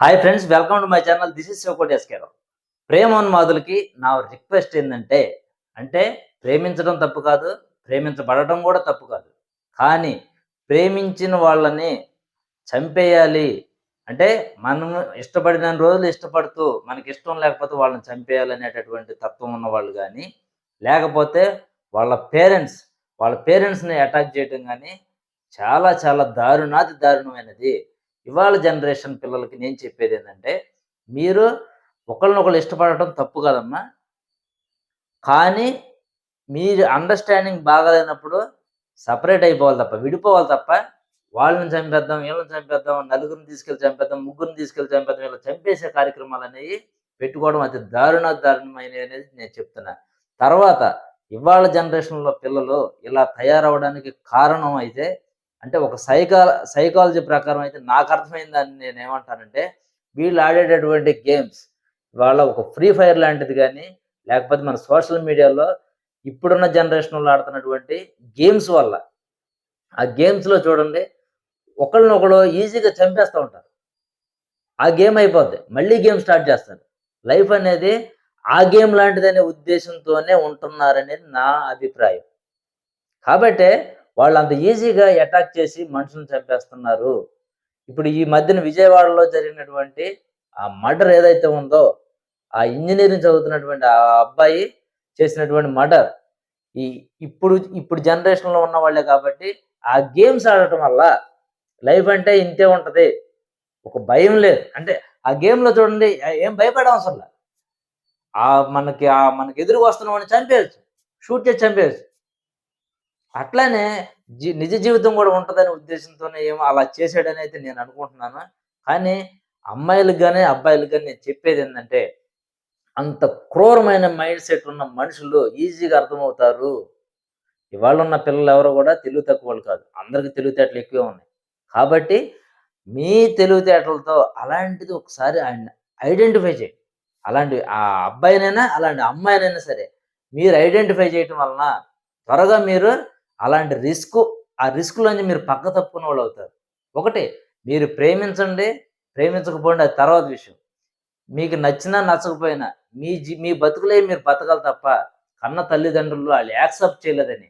Hi friends welcome to my channel this is Sivakoti SK Rao ప్రేమోన్మాదులకి నా request ఏంటంటే అంటే ప్రేమించడం తప్పు కాదు ప్రేమించబడటం కూడా తప్పు కాదు. కానీ ప్రేమించిన వాళ్ళని చంపేయాలి. అంటే మనం ఇష్టపడిన రోజులు ఇష్టపడుతూ మనకి ఇష్టం లేకపోతే వాళ్ళని చంపేయాలి అనేటటువంటి తత్వం ఉన్న వాళ్ళు కానీ లేకపోతే వాళ్ళ పేరెంట్స్ వాళ్ళ పేరెంట్స్ని అటాక్ చేయడం కానీ చాలా చాలా దారుణాది దారుణమైనది. ఇవాళ జనరేషన్ పిల్లలకి నేను చెప్పేది ఏంటంటే మీరు ఒకళ్ళనొకళ్ళు ఇష్టపడటం తప్పు కదమ్మా. కానీ మీరు అండర్స్టాండింగ్ బాగాలేనప్పుడు సపరేట్ అయిపోవాలి తప్ప విడిపోవాలి తప్ప వాళ్ళని చంపేద్దాం వీళ్ళని చంపేద్దాం నలుగురిని తీసుకెళ్ళి చంపేద్దాం ముగ్గురిని తీసుకెళ్ళి చంపేద్దాం ఇలా చంపేసే కార్యక్రమాలు అనేవి పెట్టుకోవడం అతి దారుణ దారుణమైనవి అనేది నేను చెప్తున్నా. తర్వాత ఇవాళ జనరేషన్లో పిల్లలు ఇలా తయారవడానికి కారణం అయితే అంటే ఒక సైకా సైకాలజీ ప్రకారం అయితే నాకు అర్థమైందని నేను ఏమంటానంటే వీళ్ళు ఆడేటటువంటి గేమ్స్ వాళ్ళ ఒక ఫ్రీ ఫైర్ లాంటిది కానీ లేకపోతే మన సోషల్ మీడియాలో ఇప్పుడున్న జనరేషన్లో ఆడుతున్నటువంటి గేమ్స్ వల్ల ఆ గేమ్స్లో చూడండి ఒకళ్ళనొకడు ఈజీగా చంపేస్తూ ఉంటారు. ఆ గేమ్ అయిపోద్ది. మళ్ళీ గేమ్ స్టార్ట్ చేస్తారు. లైఫ్ అనేది ఆ గేమ్ లాంటిదనే ఉద్దేశంతోనే ఉంటున్నారనేది నా అభిప్రాయం. కాబట్టి వాళ్ళు అంత ఈజీగా అటాక్ చేసి మనుషులను చంపేస్తున్నారు. ఇప్పుడు ఈ మధ్యన విజయవాడలో జరిగినటువంటి ఆ మర్డర్ ఏదైతే ఉందో ఆ ఇంజనీరింగ్ చదువుతున్నటువంటి ఆ అబ్బాయి చేసినటువంటి మర్డర్ ఈ ఇప్పుడు ఇప్పుడు జనరేషన్లో ఉన్న వాళ్ళే కాబట్టి ఆ గేమ్స్ ఆడటం వల్ల లైఫ్ అంటే ఇంతే ఉంటది. ఒక భయం లేదు. అంటే ఆ గేమ్లో చూడండి ఏం భయపడే అవసరం లేదు. ఆ మనకి ఆ మనకి ఎదురుగా వస్తున్న వాడిని చంపేయచ్చు. షూట్ చేసి చంపేయచ్చు. అట్లనే జీ నిజ జీవితం కూడా ఉంటుందనే ఉద్దేశంతోనే ఏమో అలా చేశాడని అయితే నేను అనుకుంటున్నాను. కానీ అమ్మాయిలకు కానీ అబ్బాయిలకు కానీ నేను చెప్పేది ఏంటంటే అంత క్రూరమైన మైండ్ సెట్ ఉన్న మనుషులు ఈజీగా అర్థమవుతారు. ఇవాళ ఉన్న పిల్లలు ఎవరు కూడా తెలివి తక్కువ కాదు. అందరికి తెలివితేటలు ఎక్కువే ఉన్నాయి. కాబట్టి మీ తెలివితేటలతో అలాంటిది ఒకసారి ఆయన ఐడెంటిఫై చేయండి. అలాంటి ఆ అబ్బాయినైనా అలాంటి అమ్మాయినైనా సరే మీరు ఐడెంటిఫై చేయటం వలన త్వరగా మీరు అలాంటి రిస్క్ ఆ రిస్క్లోంచి మీరు పక్క తప్పుకున్న వాళ్ళు అవుతారు. ఒకటి మీరు ప్రేమించండి ప్రేమించకపోండి అది తర్వాత విషయం. మీకు నచ్చినా నచ్చకపోయినా మీ జీ మీ బతుకులే మీరు బతకాలి తప్ప కన్న తల్లిదండ్రులు వాళ్ళు యాక్సెప్ట్ చేయలేదని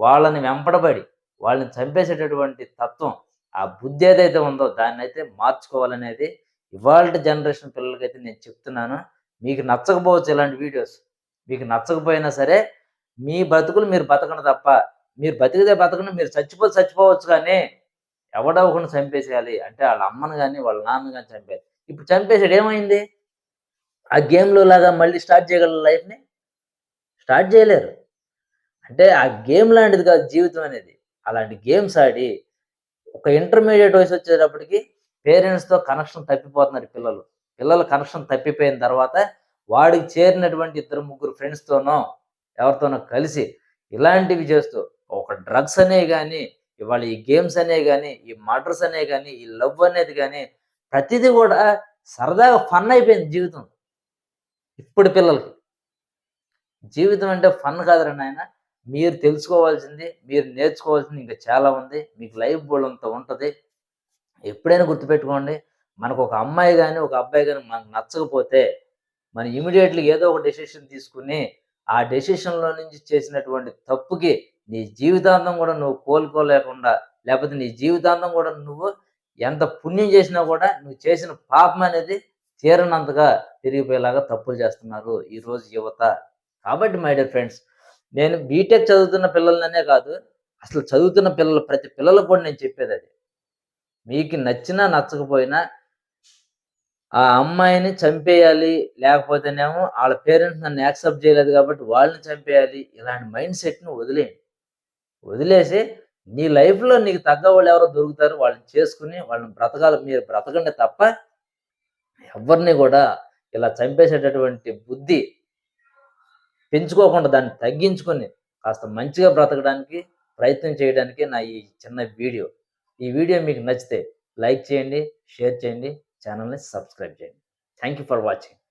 వాళ్ళని వెంపడబడి వాళ్ళని చంపేసేటటువంటి తత్వం ఆ బుద్ధి ఏదైతే ఉందో దాన్ని అయితే మార్చుకోవాలనేది ఇవాళ జనరేషన్ పిల్లలకైతే నేను చెప్తున్నాను. మీకు నచ్చకపోవచ్చు ఇలాంటి వీడియోస్. మీకు నచ్చకపోయినా సరే మీ బతుకులు మీరు బతకండి తప్ప మీరు బతికితే బతకండి మీరు చచ్చిపోతే చచ్చిపోవచ్చు కానీ ఎవడో ఒకరిని చంపేసేయాలి. అంటే వాళ్ళ అమ్మను కానీ వాళ్ళ నాన్న కానీ చంపేది ఇప్పుడు చంపేసాడు ఏమైంది? ఆ గేమ్లో లాగా మళ్ళీ స్టార్ట్ చేయగలరు లైఫ్ని స్టార్ట్ చేయలేరు. అంటే ఆ గేమ్ లాంటిది కాదు జీవితం అనేది. అలాంటి గేమ్స్ ఆడి ఒక ఇంటర్మీడియట్ వయసు వచ్చేటప్పటికి పేరెంట్స్తో కనెక్షన్ తప్పిపోతున్నారు పిల్లలు. పిల్లల కనెక్షన్ తప్పిపోయిన తర్వాత వాడికి చేరినటువంటి ఇద్దరు ముగ్గురు ఫ్రెండ్స్తోనో ఎవరితోనో కలిసి ఇలాంటివి చేస్తూ ఒక డ్రగ్స్ అనే కానీ ఇవాళ ఈ గేమ్స్ అనే కానీ ఈ మర్డర్స్ అనే కానీ ఈ లవ్ అనేది కానీ ప్రతిదీ కూడా సరదాగా ఫన్ అయిపోయింది జీవితం. ఇప్పుడు పిల్లలకి. జీవితం అంటే ఫన్ కాదురా నాయన. మీరు తెలుసుకోవాల్సింది మీరు నేర్చుకోవాల్సింది ఇంకా చాలా ఉంది. మీకు లైఫ్ బోల్ అంత ఉంటుంది. ఎప్పుడైనా గుర్తుపెట్టుకోండి మనకు ఒక అమ్మాయి కానీ ఒక అబ్బాయి కానీ మనకు నచ్చకపోతే మనం ఇమీడియట్లీ ఏదో ఒక డెసిషన్ తీసుకుని ఆ డెసిషన్లో నుంచి చేసినటువంటి తప్పుకి నీ జీవితాంతం కూడా నువ్వు కోలుకోలేకుండా లేకపోతే నీ జీవితాంతం కూడా నువ్వు ఎంత పుణ్యం చేసినా కూడా నువ్వు చేసిన పాపం అనేది తీరనంతగా తిరిగిపోయేలాగా తప్పులు చేస్తున్నారు ఈరోజు యువత. కాబట్టి మై డియర్ ఫ్రెండ్స్ నేను బీటెక్ చదువుతున్న పిల్లలనే కాదు అసలు చదువుతున్న పిల్లలు ప్రతి పిల్లలకు కూడా నేను చెప్పేది అది. మీకు నచ్చినా నచ్చకపోయినా ఆ అమ్మాయిని చంపేయాలి లేకపోతేనేమో వాళ్ళ పేరెంట్స్ నన్ను యాక్సెప్ట్ చేయలేదు కాబట్టి వాళ్ళని చంపేయాలి ఇలాంటి మైండ్ సెట్ని వదిలేయండి. వదిలేసి నీ లైఫ్లో నీకు తగ్గ వాళ్ళు ఎవరో దొరుకుతారు వాళ్ళని చేసుకుని వాళ్ళని బ్రతకాలి మీరు బ్రతకండి తప్ప ఎవరిని కూడా ఇలా చంపేసేటటువంటి బుద్ధి పెంచుకోకుండా దాన్ని తగ్గించుకొని కాస్త మంచిగా బ్రతకడానికి ప్రయత్నం చేయడానికి నా ఈ చిన్న వీడియో. ఈ వీడియో మీకు నచ్చితే లైక్ చేయండి షేర్ చేయండి ఛానల్ని సబ్స్క్రైబ్ చేయండి. Thank you for watching